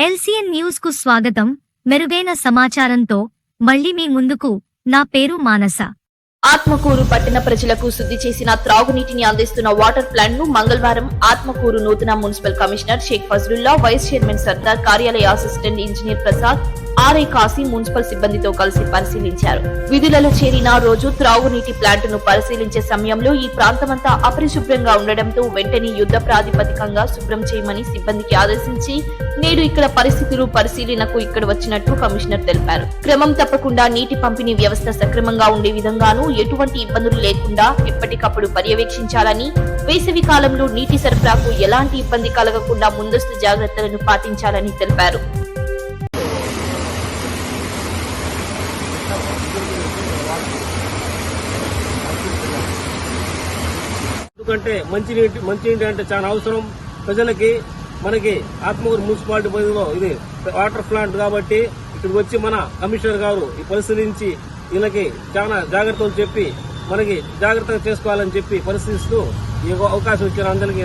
LCN న్యూస్కు స్వాగతం. మెరుగైన సమాచారంతో మళ్ళీ మీ ముందుకు నా పేరు మానస. ఆత్మకూరు పట్టణ ప్రజలకు శుద్ధి చేసిన త్రాగునీటిని అందిస్తున్న వాటర్ ప్లాంట్ను మంగళవారం ఆత్మకూరు నూతన municipal commissioner Sheikh Fazlullah vice chairman Sardar కార్యాలయ assistant engineer Prasad RI Kasi municipal సిబ్బందితో కలిసి పరిశీలించారు. విధులలో చేరిన రోజు త్రాగునీటి ప్లాంట్ను పరిశీలించే సమయంలో ఈ ప్రాంతమంతా అపరిశుభ్రంగా ఉండడంతో వెంటనే యుద్ధ ప్రాతిపదికంగా శుభ్రం చేయమని సిబ్బందికి ఆదేశించి నేడు ఇక్కడ పరిస్థితులు పరిశీలనకు ఇక్కడ వచ్చినట్లు కమిషనర్ తెలిపారు. క్రమం తప్పకుండా నీటి పంపిణీ వ్యవస్థ సక్రమంగా ఉండే విధంగాను ఎటువంటి ఇబ్బందులు లేకుండా ఎప్పటికప్పుడు పర్యవేక్షించాలని వేసవి కాలంలో నీటి సరఫరాకు ఎలాంటి ఇబ్బంది కలగకుండా ముందస్తు జాగ్రత్తలను పాటించాలని తెలిపారు. ఎందుకంటే మంచి నీటి మంచి నీటి అంటే చాలా అవసరం. ప్రజలకి మనకి ఆత్మకూరు మున్సిపాలిటీ పరిధిలో ఇది వాటర్ ప్లాంట్ కాబట్టి ఇక్కడికి వచ్చి మన కమిషనర్ గారు ఈ పరిశీలించి వీళ్ళకి చాలా జాగ్రత్తలు చెప్పి మనకి జాగ్రత్తగా చేసుకోవాలని చెప్పి పరిశీలిస్తూ ఈ అవకాశం ఇచ్చిన అందరికీ.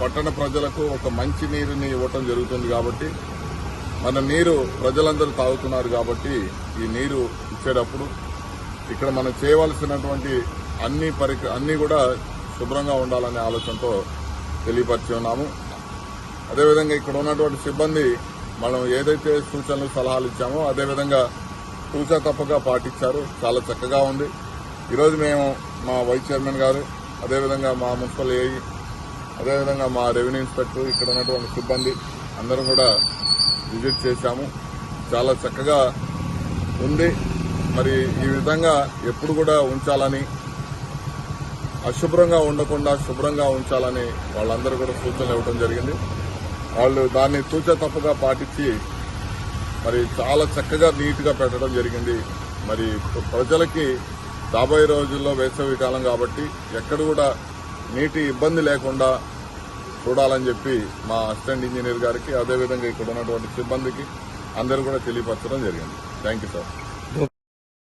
పట్టణ ప్రజలకు ఒక మంచి నీరుని ఇవ్వటం జరుగుతుంది కాబట్టి మన నీరు ప్రజలందరూ తాగుతున్నారు కాబట్టి ఈ నీరు ఇచ్చేటప్పుడు ఇక్కడ మనం చేయవలసినటువంటి అన్ని పరిక అన్నీ కూడా శుభ్రంగా ఉండాలనే ఆలోచనతో తెలియపరిచి ఉన్నాము. అదేవిధంగా ఇక్కడ ఉన్నటువంటి సిబ్బంది మనం ఏదైతే సూచనలు సలహాలు ఇచ్చామో అదేవిధంగా తూచా తప్పగా పాటించారు. చాలా చక్కగా ఉంది. ఈరోజు మేము మా వైస్ చైర్మన్ గారు అదేవిధంగా మా మున్సిపల్ ఏఈ అదేవిధంగా మా రెవెన్యూ ఇన్స్పెక్టర్ ఇక్కడ ఉన్నటువంటి సిబ్బంది అందరూ కూడా విజిట్ చేశాము. చాలా చక్కగా ఉంది. మరి ఈ విధంగా ఎప్పుడు కూడా ఉంచాలని అశుభ్రంగా ఉండకుండా శుభ్రంగా ఉంచాలని వాళ్ళందరూ కూడా సూచనలు ఇవ్వడం జరిగింది. వాళ్ళు దాన్ని తూచ తప్పుగా పాటించి మరి చాలా చక్కగా నీట్గా పెట్టడం జరిగింది. మరి ప్రజలకి రాబోయే రోజుల్లో వేసవి కాలం కాబట్టి ఎక్కడ కూడా నీటి ఇబ్బంది లేకుండా చూడాలని చెప్పి మా అసిస్టెంట్ ఇంజనీర్ గారికి అదేవిధంగా ఇక్కడ ఉన్నటువంటి సిబ్బందికి అందరూ కూడా తెలియపరచడం జరిగింది. Thank you sir.